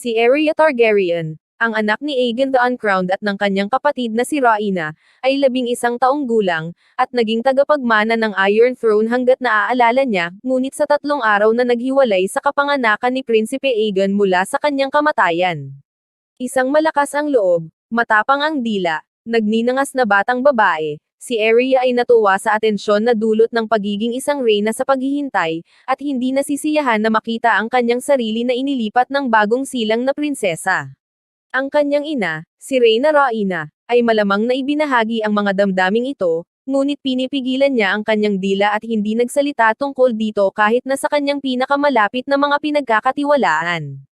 Si Arya Targaryen, ang anak ni Aegon the Uncrowned at ng kanyang kapatid na si Rhaena, ay labing isang taong gulang, at naging tagapagmana ng Iron Throne hanggat naaalala niya, ngunit sa tatlong araw na naghiwalay sa kapanganakan ni Prinsipe Aegon mula sa kanyang kamatayan. Isang malakas ang loob, matapang ang dila, nagninangas na batang babae, si Arya ay natuwa sa atensyon na dulot ng pagiging isang reyna sa paghihintay, at hindi nasisiyahan na makita ang kanyang sarili na inilipat ng bagong silang na prinsesa. Ang kanyang ina, si Reyna Rhaena, ay malamang na ibinahagi ang mga damdaming ito, ngunit pinipigilan niya ang kanyang dila at hindi nagsalita tungkol dito kahit na sa kanyang pinakamalapit na mga pinagkakatiwalaan.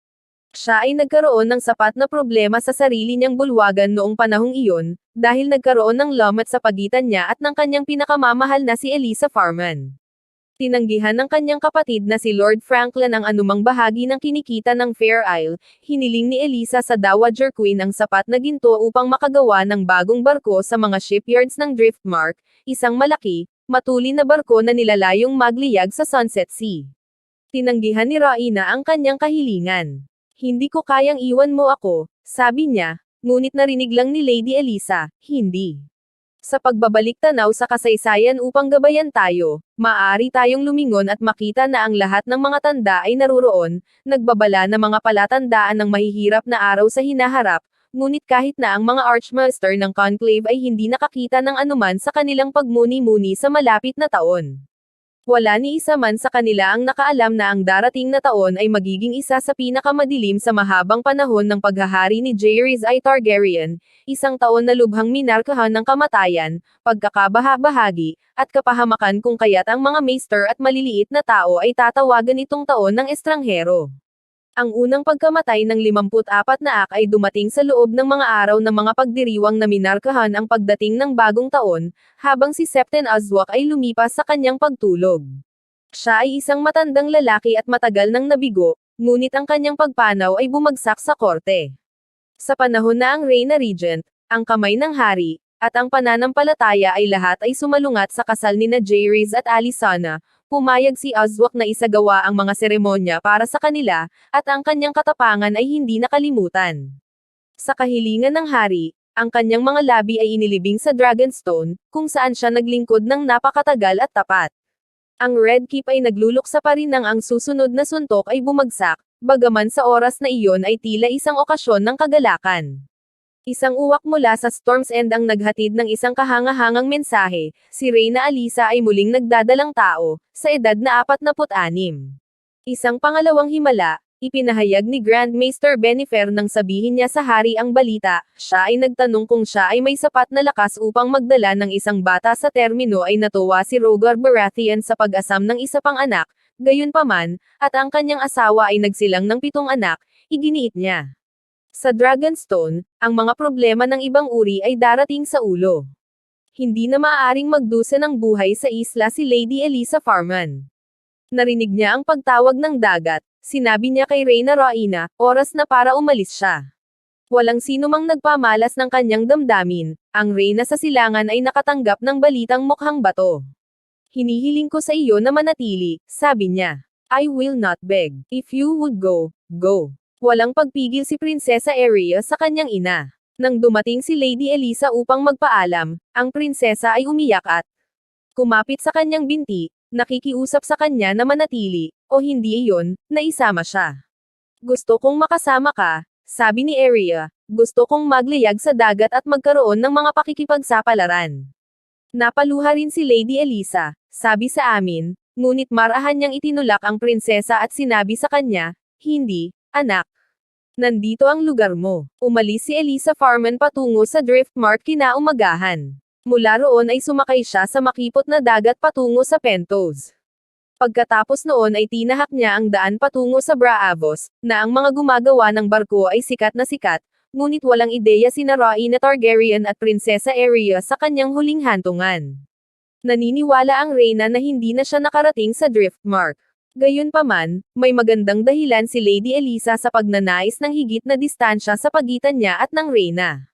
Siya ay nagkaroon ng sapat na problema sa sarili niyang bulwagan noong panahong iyon, dahil nagkaroon ng lamat sa pagitan niya at ng kanyang pinakamamahal na si Elisa Farman. Tinanggihan ng kanyang kapatid na si Lord Franklin ang anumang bahagi ng kinikita ng Fair Isle, hiniling ni Elisa sa Dowager Queen ang sapat na ginto upang makagawa ng bagong barko sa mga shipyards ng Driftmark, isang malaki, matulin na barko na nilalayong magliyag sa Sunset Sea. Tinanggihan ni Raina ang kanyang kahilingan. Hindi ko kayang iwan mo ako, sabi niya, ngunit narinig lang ni Lady Elisa, hindi. Sa pagbabalik tanaw sa kasaysayan upang gabayan tayo, maaari tayong lumingon at makita na ang lahat ng mga tanda ay naruroon, nagbabala na mga palatandaan ng mahihirap na araw sa hinaharap, ngunit kahit na ang mga Archmaster ng Conclave ay hindi nakakita ng anuman sa kanilang pagmuni-muni sa malapit na taon. Wala ni isa man sa kanila ang nakaalam na ang darating na taon ay magiging isa sa pinakamadilim sa mahabang panahon ng paghahari ni Jaehaerys I Targaryen, isang taon na lubhang minarkahan ng kamatayan, pagkakabaha-bahagi, at kapahamakan kung kaya't ang mga maester at maliliit na tao ay tatawagan itong taon ng estranghero. Ang unang pagkamatay ng 54 na ak ay dumating sa loob ng mga araw ng mga pagdiriwang na minarkahan ang pagdating ng bagong taon, habang si Septen Azwak ay lumipas sa kanyang pagtulog. Siya ay isang matandang lalaki at matagal nang nabigo, ngunit ang kanyang pagpanaw ay bumagsak sa korte. Sa panahon na ang Reina Regent, ang kamay ng hari, at ang pananampalataya ay lahat ay sumalungat sa kasal ni na Jaehaerys at Alysanna, pumayag si Azwak na isagawa ang mga seremonya para sa kanila, at ang kanyang katapangan ay hindi nakalimutan. Sa kahilingan ng hari, ang kanyang mga labi ay inilibing sa Dragonstone, kung saan siya naglingkod ng napakatagal at tapat. Ang Red Keep ay nagluluksa pa rin nang ang susunod na suntok ay bumagsak, bagaman sa oras na iyon ay tila isang okasyon ng kagalakan. Isang uwak mula sa Storm's End ang naghatid ng isang kahangahangang mensahe, si Reyna Alisa ay muling nagdadalang tao, sa edad na 46. Isang pangalawang himala, ipinahayag ni Grand Maester Benifer nang sabihin niya sa hari ang balita, siya ay nagtanong kung siya ay may sapat na lakas upang magdala ng isang bata sa termino ay natuwa si Rogar Baratheon sa pag-asam ng isa pang anak, gayunpaman, at ang kanyang asawa ay nagsilang ng pitong anak, iginiit niya. Sa Dragonstone, ang mga problema ng ibang uri ay darating sa ulo. Hindi na maaaring magdusa ng buhay sa isla si Lady Elisa Farman. Narinig niya ang pagtawag ng dagat, sinabi niya kay Reyna Rhaena, oras na para umalis siya. Walang sino mang nagpamalas ng kanyang damdamin, ang Reyna sa silangan ay nakatanggap ng balitang mukhang bato. Hinihiling ko sa iyo na manatili, sabi niya. I will not beg. If you would go, go. Walang pagpigil si Prinsesa Arya sa kanyang ina. Nang dumating si Lady Elisa upang magpaalam, ang prinsesa ay umiyak at kumapit sa kanyang binti, nakikiusap sa kanya na manatili, o hindi iyon, na isama siya. Gusto kong makasama ka, sabi ni Arya, gusto kong magliyag sa dagat at magkaroon ng mga pakikipagsapalaran. Napaluha rin si Lady Elisa, sabi sa amin, ngunit marahan niyang itinulak ang prinsesa at sinabi sa kanya, hindi, anak. Nandito ang lugar mo. Umalis si Elisa Farman patungo sa Driftmark kinaumagahan. Mula roon ay sumakay siya sa makipot na dagat patungo sa Pentos. Pagkatapos noon ay tinahak niya ang daan patungo sa Braavos, na ang mga gumagawa ng barko ay sikat na sikat, ngunit walang ideya si Rhaena Targaryen at Prinsesa Arya sa kanyang huling hantungan. Naniniwala ang Reyna na hindi na siya nakarating sa Driftmark. Gayunpaman, may magandang dahilan si Lady Elisa sa pagnanais ng higit na distansya sa pagitan niya at ng Reyna.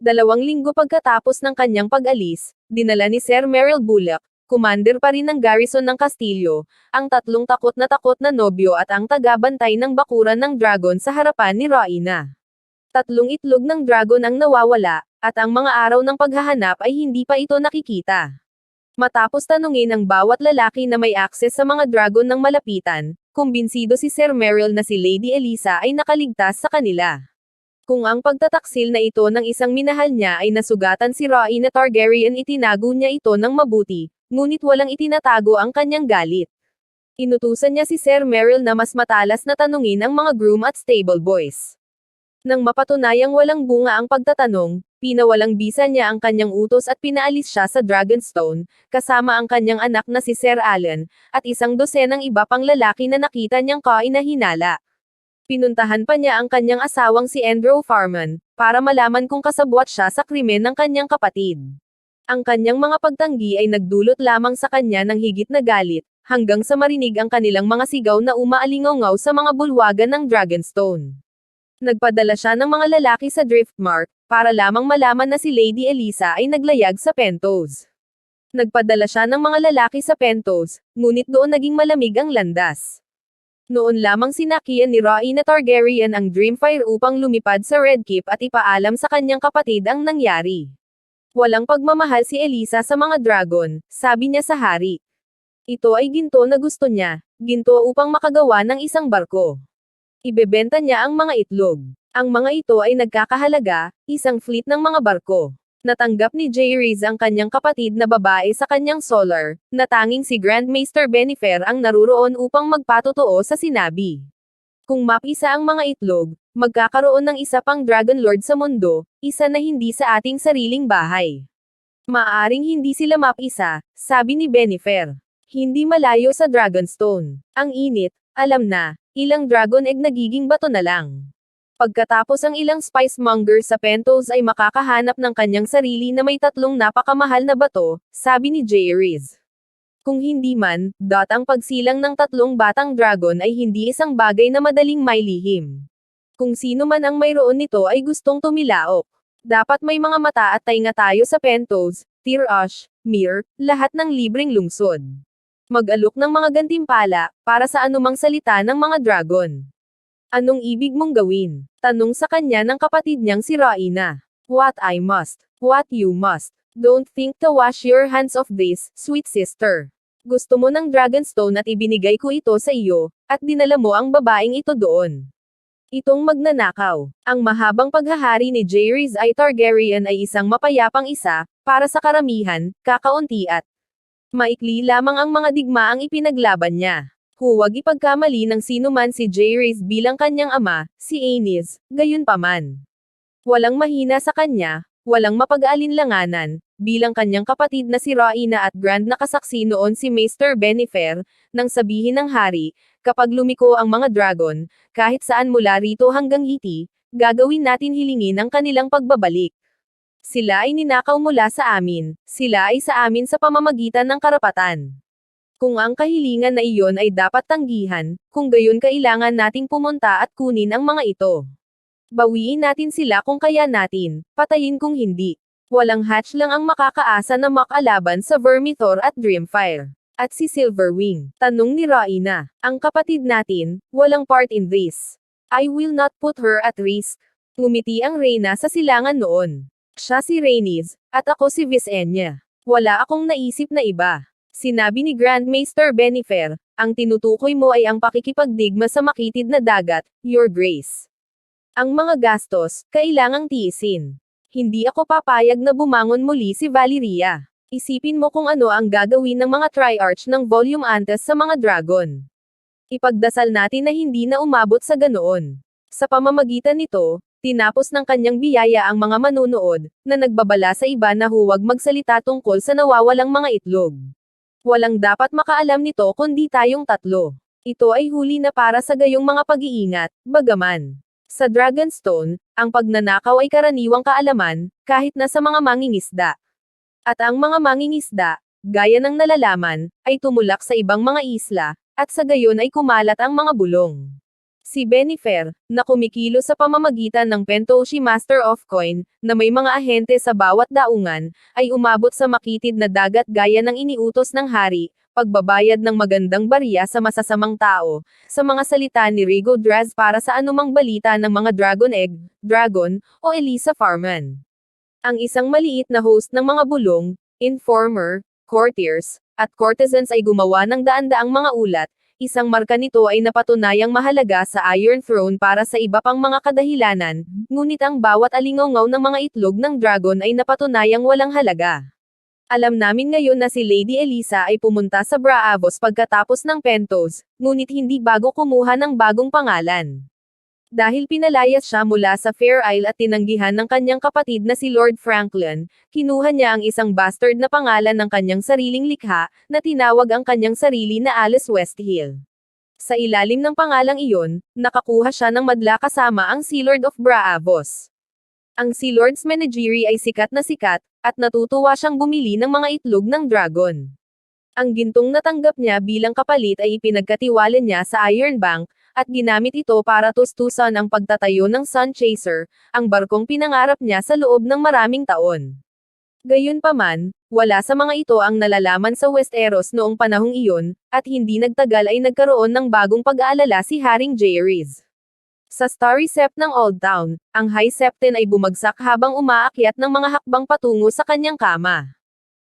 Dalawang linggo pagkatapos ng kanyang pag-alis, dinala ni Sir Merrill Bullock, commander pa rin ng garrison ng kastilyo, ang tatlong takot na takot na nobyo at ang tagabantay ng bakuran ng dragon sa harapan ni Raina. Tatlong itlog ng dragon ang nawawala, at ang mga araw ng paghahanap ay hindi pa ito nakikita. Matapos tanungin ang bawat lalaki na may access sa mga dragon ng malapitan, kumbinsido si Sir Meryl na si Lady Elisa ay nakaligtas sa kanila. Kung ang pagtataksil na ito ng isang minahal niya ay nasugatan si Rhaena Targaryen itinago niya ito ng mabuti, ngunit walang itinatago ang kanyang galit. Inutusan niya si Sir Meryl na mas matalas na tanungin ang mga groom at stable boys. Nang mapatunayang walang bunga ang pagtatanong, pinawalang bisa niya ang kanyang utos at pinaalis siya sa Dragonstone, kasama ang kanyang anak na si Sir Alan, at isang dosenang iba pang lalaki na nakita niyang kainahinala. Pinuntahan pa niya ang kanyang asawang si Andrew Farman, para malaman kung kasabwat siya sa krimen ng kanyang kapatid. Ang kanyang mga pagtanggi ay nagdulot lamang sa kanya ng higit na galit, hanggang sa marinig ang kanilang mga sigaw na umaalingaw sa mga bulwagan ng Dragonstone. Nagpadala siya ng mga lalaki sa Driftmark, para lamang malaman na si Lady Elisa ay naglayag sa Pentos. Nagpadala siya ng mga lalaki sa Pentos, ngunit doon naging malamig ang landas. Noon lamang sinakian ni Rhaena Targaryen ang Dreamfire upang lumipad sa Red Keep at ipaalam sa kanyang kapatid ang nangyari. Walang pagmamahal si Elisa sa mga dragon, sabi niya sa hari. Ito ay ginto na gusto niya, ginto upang makagawa ng isang barko. Ibebenta niya ang mga itlog. Ang mga ito ay nagkakahalaga, isang fleet ng mga barko. Natanggap ni Jayriz ang kanyang kapatid na babae sa kanyang solar, na tanging si Grandmaster Benifer ang naruroon upang magpatotoo sa sinabi. Kung mapisa ang mga itlog, magkakaroon ng isa pang Dragon Lord sa mundo, isa na hindi sa ating sariling bahay. Maaring hindi sila mapisa, sabi ni Benifer. Hindi malayo sa Dragonstone. Ang init, alam na, Ilang dragon egg nagiging bato na lang. Pagkatapos ang ilang spice monger sa Pentos ay makakahanap ng kanyang sarili na may tatlong napakamahal na bato, sabi ni Jayriz. Kung hindi man, dot ang pagsilang ng tatlong batang dragon ay hindi isang bagay na madaling mailihim. Kung sino man ang mayroon nito ay gustong tumilaok. Dapat may mga mata at tainga tayo sa Pentos, Tirash, Mir, lahat ng libreng lungsod mag-alok ng mga gantimpala, para sa anumang salita ng mga dragon. Anong ibig mong gawin? Tanong sa kanya ng kapatid niyang si Raina. What I must. What you must. Don't think to wash your hands of this, sweet sister. Gusto mo ng Dragonstone at ibinigay ko ito sa iyo, at dinala mo ang babaeng ito doon. Itong magnanakaw. Ang mahabang paghahari ni Jaehaerys I Targaryen ay isang mapayapang isa, para sa karamihan, kakaunti at Maikli lamang ang mga digmaang ipinaglaban niya. Huwag ipagkamali ng sino man si Jaehaerys bilang kanyang ama, si Aenys, gayon paman. Walang mahina sa kanya, walang mapag-aalinlanganan, bilang kanyang kapatid na si Rhaena at grand na kasaksi noon si Maester Benifer, nang sabihin ng hari, kapag lumiko ang mga dragon, kahit saan mula rito hanggang hiti, gagawin natin hilingin ang kanilang pagbabalik. Sila ay ninakaw mula sa amin, sila ay sa amin sa pamamagitan ng karapatan. Kung ang kahilingan na iyon ay dapat tanggihan, kung gayon kailangan nating pumunta at kunin ang mga ito. Bawiin natin sila kung kaya natin, patayin kung hindi. Walang hatch lang ang makakaasa na makalaban sa Vermithor at Dreamfire. At si Silverwing, tanong ni Raina, ang kapatid natin, walang part in this. I will not put her at risk. Ngumiti ang Reyna sa silangan noon. Siya si Rhaenys, at ako si Visenya. Wala akong naisip na iba. Sinabi ni Grandmaster Benifer, ang tinutukoy mo ay ang pakikipagdigma sa makitid na dagat, Your Grace. Ang mga gastos, kailangang tiisin. Hindi ako papayag na bumangon muli si Valeria. Isipin mo kung ano ang gagawin ng mga Triarch ng Volume Antes sa mga dragon. Ipagdasal natin na hindi na umabot sa ganoon. Sa pamamagitan nito, Tinapos ng kanyang biyaya ang mga manunood, na nagbabala sa iba na huwag magsalita tungkol sa nawawalang mga itlog. Walang dapat makaalam nito kundi tayong tatlo. Ito ay huli na para sa gayong mga pag-iingat, bagaman. Sa Dragonstone, ang pagnanakaw ay karaniwang kaalaman, kahit na sa mga mangingisda. At ang mga mangingisda, gaya ng nalalaman, ay tumulak sa ibang mga isla, at sa gayon ay kumalat ang mga bulong. Si Benifer, na kumikilo sa pamamagitan ng Pentoshi Master of Coin, na may mga ahente sa bawat daungan, ay umabot sa makitid na dagat gaya ng iniutos ng hari, pagbabayad ng magandang barya sa masasamang tao, sa mga salita ni Rigo Draz para sa anumang balita ng mga Dragon Egg, Dragon, o Elisa Farman. Ang isang maliit na host ng mga bulong, informer, courtiers, at courtesans ay gumawa ng daan-daang mga ulat, isang marka nito ay napatunayang mahalaga sa Iron Throne para sa iba pang mga kadahilanan, ngunit ang bawat alingaw ng mga itlog ng dragon ay napatunayang walang halaga. Alam namin ngayon na si Lady Elisa ay pumunta sa Braavos pagkatapos ng Pentos, ngunit hindi bago kumuha ng bagong pangalan. Dahil pinalayas siya mula sa Fair Isle at tinanggihan ng kanyang kapatid na si Lord Franklin, kinuha niya ang isang bastard na pangalan ng kanyang sariling likha, na tinawag ang kanyang sarili na Alice Westhill. Sa ilalim ng pangalang iyon, nakakuha siya ng madla kasama ang Sea Lord of Braavos. Ang Sea Lord's Menagerie ay sikat na sikat, at natutuwa siyang bumili ng mga itlog ng dragon. Ang gintong natanggap niya bilang kapalit ay ipinagkatiwala niya sa Iron Bank, at ginamit ito para tustusan ang pagtatayo ng Sun Chaser, ang barkong pinangarap niya sa loob ng maraming taon. Gayunpaman, wala sa mga ito ang nalalaman sa Westeros noong panahong iyon, at hindi nagtagal ay nagkaroon ng bagong pag-aalala si Haring Jaehaerys. Sa Starry Sept ng Old Town, ang High Septon ay bumagsak habang umaakyat ng mga hakbang patungo sa kanyang kama.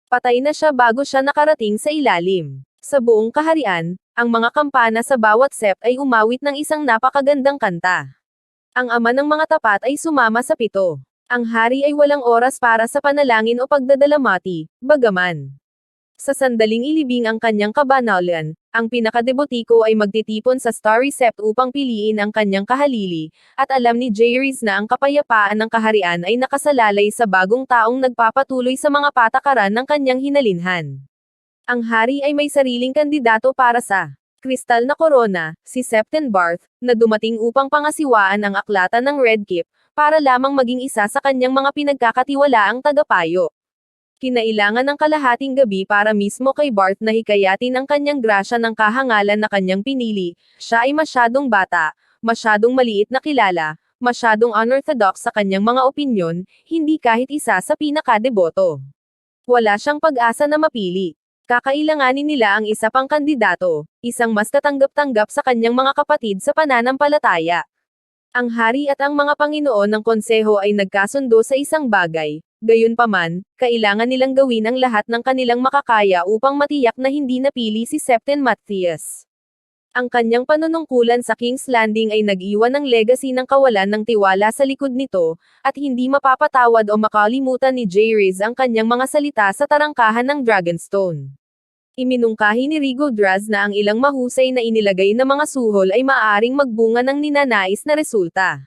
Patay na siya bago siya nakarating sa ilalim. Sa buong kaharian, ang mga kampana sa bawat sept ay umawit ng isang napakagandang kanta. Ang ama ng mga tapat ay sumama sa pito. Ang hari ay walang oras para sa panalangin o pagdadalamati, bagaman. Sa sandaling ilibing ang kanyang kabanalan, ang pinakadebotiko ay magtitipon sa Starry Sept upang piliin ang kanyang kahalili, at alam ni Jaehaerys na ang kapayapaan ng kaharian ay nakasalalay sa bagong taong nagpapatuloy sa mga patakaran ng kanyang hinalinhan. Ang hari ay may sariling kandidato para sa kristal na korona, si Septon Barth, na dumating upang pangasiwaan ang aklatan ng Red Keep, para lamang maging isa sa kanyang mga pinagkakatiwalaang tagapayo. Kinailangan ng kalahating gabi para mismo kay Barth na hikayatin ang kanyang grasya ng kahangalan na kanyang pinili, siya ay masyadong bata, masyadong maliit na kilala, masyadong unorthodox sa kanyang mga opinyon, hindi kahit isa sa pinakadeboto. Wala siyang pag-asa na mapili. Kakailanganin nila ang isa pang kandidato, isang mas katanggap-tanggap sa kanyang mga kapatid sa pananampalataya. Ang hari at ang mga Panginoon ng konseho ay nagkasundo sa isang bagay, gayunpaman, kailangan nilang gawin ang lahat ng kanilang makakaya upang matiyak na hindi napili si Septon Matthias. Ang kanyang panunungkulan sa King's Landing ay nag-iwan ng legacy ng kawalan ng tiwala sa likod nito, at hindi mapapatawad o makalimutan ni Jaehaerys ang kanyang mga salita sa tarangkahan ng Dragonstone. Iminungkahi ni Rigo Draz na ang ilang mahusay na inilagay na mga suhol ay maaaring magbunga ng ninanais na resulta.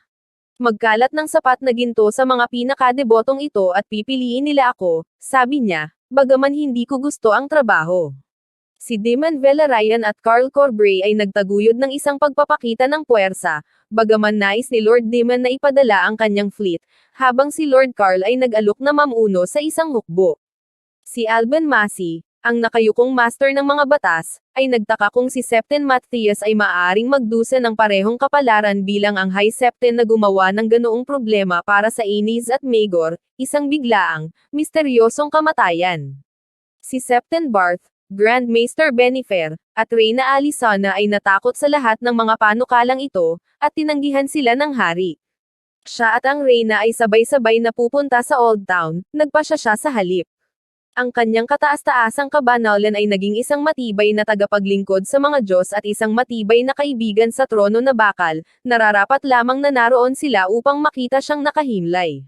Magkalat ng sapat na ginto sa mga pinakadebotong ito at pipiliin nila ako, sabi niya, bagaman hindi ko gusto ang trabaho. Si Damon Velaryon at Carl Corbray ay nagtaguyod ng isang pagpapakita ng puwersa, bagaman nais ni Lord Damon na ipadala ang kanyang fleet, habang si Lord Carl ay nag-alok na mamuno sa isang hukbo. Si Alban Massey, ang nakayukong master ng mga batas, ay nagtaka kung si Septon Matthias ay maaaring magdusa ng parehong kapalaran bilang ang High Septon na gumawa ng ganoong problema para sa Anis at Magor, isang biglaang, misteryosong kamatayan. Si Septon Barth, Grand Maester Benifer, at Reyna Alisana ay natakot sa lahat ng mga panukalang ito, at tinanggihan sila ng hari. Siya at ang Reyna ay sabay-sabay na pupunta sa Old Town, nagpasya siya sa halip. Ang kanyang kataas-taasang kabanalan ay naging isang matibay na tagapaglingkod sa mga Diyos at isang matibay na kaibigan sa trono na bakal, nararapat lamang na naroon sila upang makita siyang nakahimlay.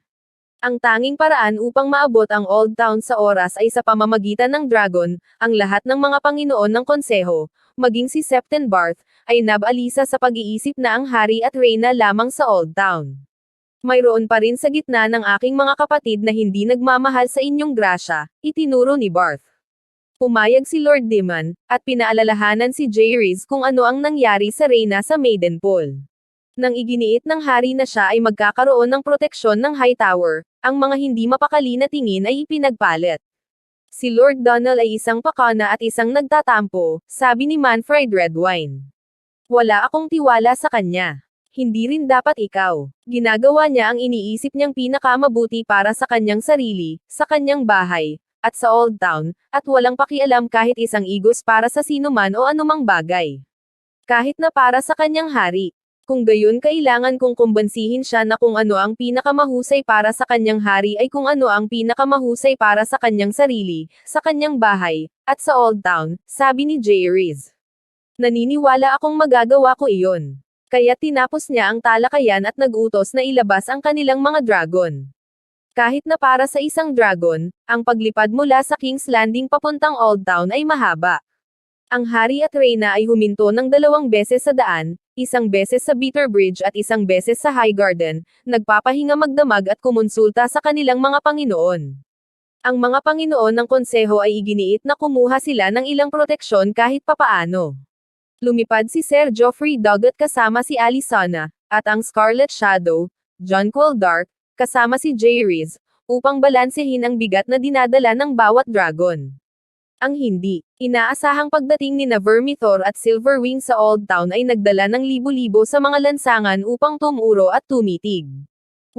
Ang tanging paraan upang maabot ang Old Town sa oras ay sa pamamagitan ng Dragon, ang lahat ng mga Panginoon ng Konseho, maging si Septon Barth, ay nabalisa sa pag-iisip na ang hari at reyna lamang sa Old Town. Mayroon pa rin sa gitna ng aking mga kapatid na hindi nagmamahal sa inyong grasya, itinuro ni Barth. Pumayag si Lord Dimon, at pinaalalahanan si Jaehaerys kung ano ang nangyari sa reyna sa Maidenpool. Nang iginiit ng hari na siya ay magkakaroon ng proteksyon ng High Tower, ang mga hindi mapakali na tingin ay ipinagpalit. Si Lord Donald ay isang pakana at isang nagtatampo, sabi ni Manfred Redwine. Wala akong tiwala sa kanya. Hindi rin dapat ikaw. Ginagawa niya ang iniisip niyang pinakamabuti para sa kanyang sarili, sa kanyang bahay, at sa Old Town, at walang pakialam kahit isang igos para sa sinuman o anumang bagay. Kahit na para sa kanyang hari. Kung gayon kailangan kong kumbansihin siya na kung ano ang pinakamahusay para sa kanyang hari ay kung ano ang pinakamahusay para sa kanyang sarili, sa kanyang bahay, at sa Old Town, sabi ni Jay Riz. Naniniwala akong magagawa ko iyon. Kaya tinapos niya ang talakayan at nag-utos na ilabas ang kanilang mga dragon. Kahit na para sa isang dragon, ang paglipad mula sa King's Landing papuntang Old Town ay mahaba. Ang hari at reyna ay huminto ng dalawang beses sa daan, isang beses sa Bitter Bridge at isang beses sa High Garden, nagpapahinga magdamag at kumonsulta sa kanilang mga Panginoon. Ang mga Panginoon ng konseho ay iginiit na kumuha sila ng ilang proteksyon kahit papaano. Lumipad si Sir Geoffrey Doggett kasama si Alisana, at ang Scarlet Shadow, John Dark, kasama si Jay Riz, upang balansehin ang bigat na dinadala ng bawat dragon. Ang hindi, inaasahang pagdating ni Vermithor at Silverwing sa Old Town ay nagdala ng libo-libo sa mga lansangan upang tumuro at tumitig.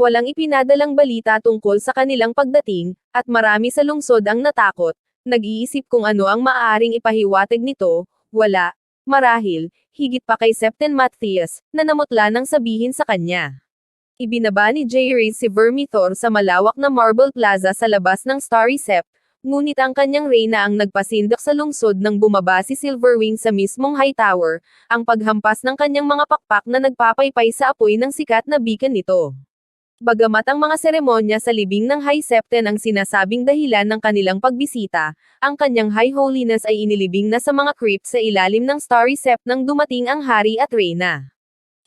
Walang ipinadalang balita tungkol sa kanilang pagdating, at marami sa lungsod ang natakot, nag-iisip kung ano ang maaaring ipahiwatig nito, wala, marahil, higit pa kay Septen Matthias, na namutla nang sabihin sa kanya. Ibinaba ni J. Reese si Vermithor sa malawak na marble plaza sa labas ng Starry Sept, Ngunit ang kanyang reyna ang nagpasindak sa lungsod nang bumaba si Silverwing sa mismong high tower, ang paghampas ng kanyang mga pakpak na nagpapaypay sa apoy ng sikat na beacon nito. Bagamat ang mga seremonya sa libing ng High Septen ang sinasabing dahilan ng kanilang pagbisita, ang kanyang High Holiness ay inilibing na sa mga crypt sa ilalim ng Starry Sept nang dumating ang hari at reyna.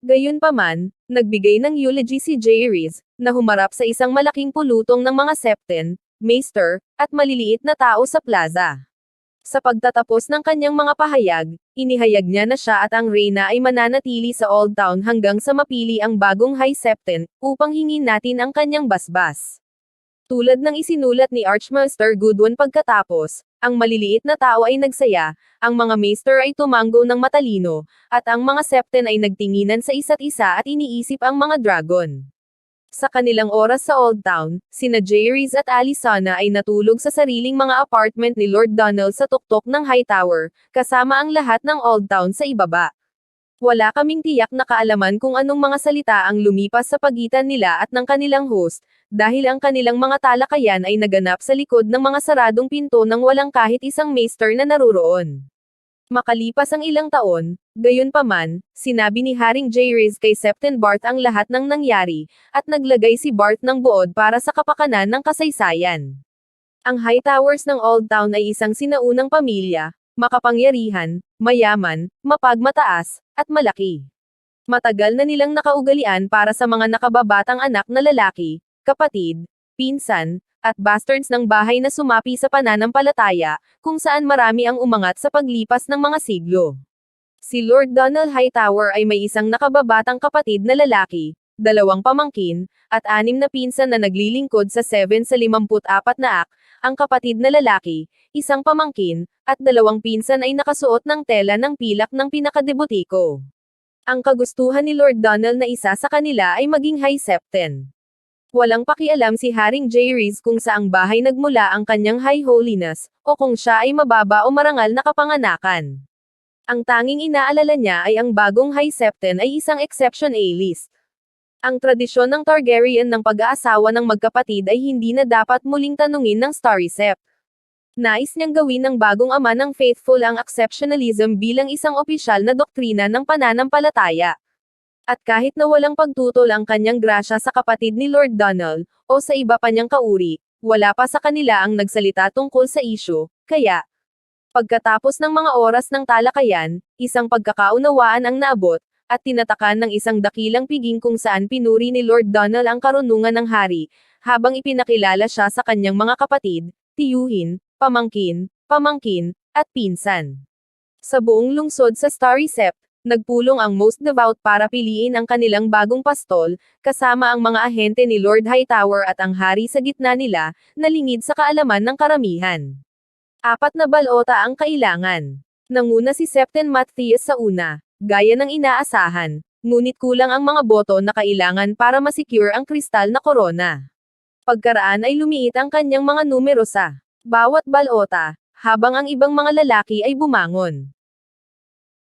Gayunpaman, nagbigay ng eulogy si Jairis, na humarap sa isang malaking pulutong ng mga Septen, maester, at maliliit na tao sa plaza. Sa pagtatapos ng kanyang mga pahayag, inihayag niya na siya at ang reyna ay mananatili sa Old Town hanggang sa mapili ang bagong High Septon, upang hingin natin ang kanyang basbas. Tulad ng isinulat ni Archmaster Goodwin pagkatapos, ang maliliit na tao ay nagsaya, ang mga maester ay tumango ng matalino, at ang mga septen ay nagtinginan sa isa't isa at iniisip ang mga dragon. Sa kanilang oras sa Old Town, sina Jairis at Alisana ay natulog sa sariling mga apartment ni Lord Donald sa tuktok ng High Tower, kasama ang lahat ng Old Town sa ibaba. Wala kaming tiyak na kaalaman kung anong mga salita ang lumipas sa pagitan nila at ng kanilang host, dahil ang kanilang mga talakayan ay naganap sa likod ng mga saradong pinto nang walang kahit isang maester na naruroon. Makalipas ang ilang taon, gayon paman, sinabi ni Haring J. Riz kay Septon Bart ang lahat ng nangyari, at naglagay si Bart ng buod para sa kapakanan ng kasaysayan. Ang High Towers ng Old Town ay isang sinaunang pamilya, makapangyarihan, mayaman, mapagmataas, at malaki. Matagal na nilang nakaugalian para sa mga nakababatang anak na lalaki, kapatid, pinsan, at bastards ng bahay na sumapi sa pananampalataya, kung saan marami ang umangat sa paglipas ng mga siglo. Si Lord Donald Hightower ay may isang nakababatang kapatid na lalaki, dalawang pamangkin, at anim na pinsan na naglilingkod sa 7 sa 54 na ak, ang kapatid na lalaki, isang pamangkin, at dalawang pinsan ay nakasuot ng tela ng pilak ng pinakadebutiko. Ang kagustuhan ni Lord Donald na isa sa kanila ay maging high septen. Walang pakialam si Haring J. Kung saang bahay nagmula ang kanyang high holiness, o kung siya ay mababa o marangal na kapanganakan. Ang tanging inaalala niya ay ang bagong high septen ay isang exception A-list. Ang tradisyon ng Targaryen ng pag-aasawa ng magkapatid ay hindi na dapat muling tanungin ng Starry Sept. Nais niyang gawin ng bagong ama ng faithful ang exceptionalism bilang isang opisyal na doktrina ng pananampalataya. At kahit na walang pagtutol ang kanyang grasya sa kapatid ni Lord Donald, o sa iba pa niyang kauri, wala pa sa kanila ang nagsalita tungkol sa isyo, kaya, pagkatapos ng mga oras ng talakayan, isang pagkakaunawaan ang naabot, at tinatakan ng isang dakilang piging kung saan pinuri ni Lord Donald ang karunungan ng hari, habang ipinakilala siya sa kanyang mga kapatid, tiyuhin, pamangkin, pamangkin, at pinsan. Sa buong lungsod sa Starry Sept, Nagpulong ang most devout para piliin ang kanilang bagong pastol, kasama ang mga ahente ni Lord Hightower at ang hari sa gitna nila, nalingid sa kaalaman ng karamihan. Apat na balota ang kailangan. Nanguna si Septen Matthias sa una, gaya ng inaasahan, ngunit kulang ang mga boto na kailangan para masecure ang kristal na korona. Pagkaraan ay lumiit ang kanyang mga numero sa bawat balota, habang ang ibang mga lalaki ay bumangon.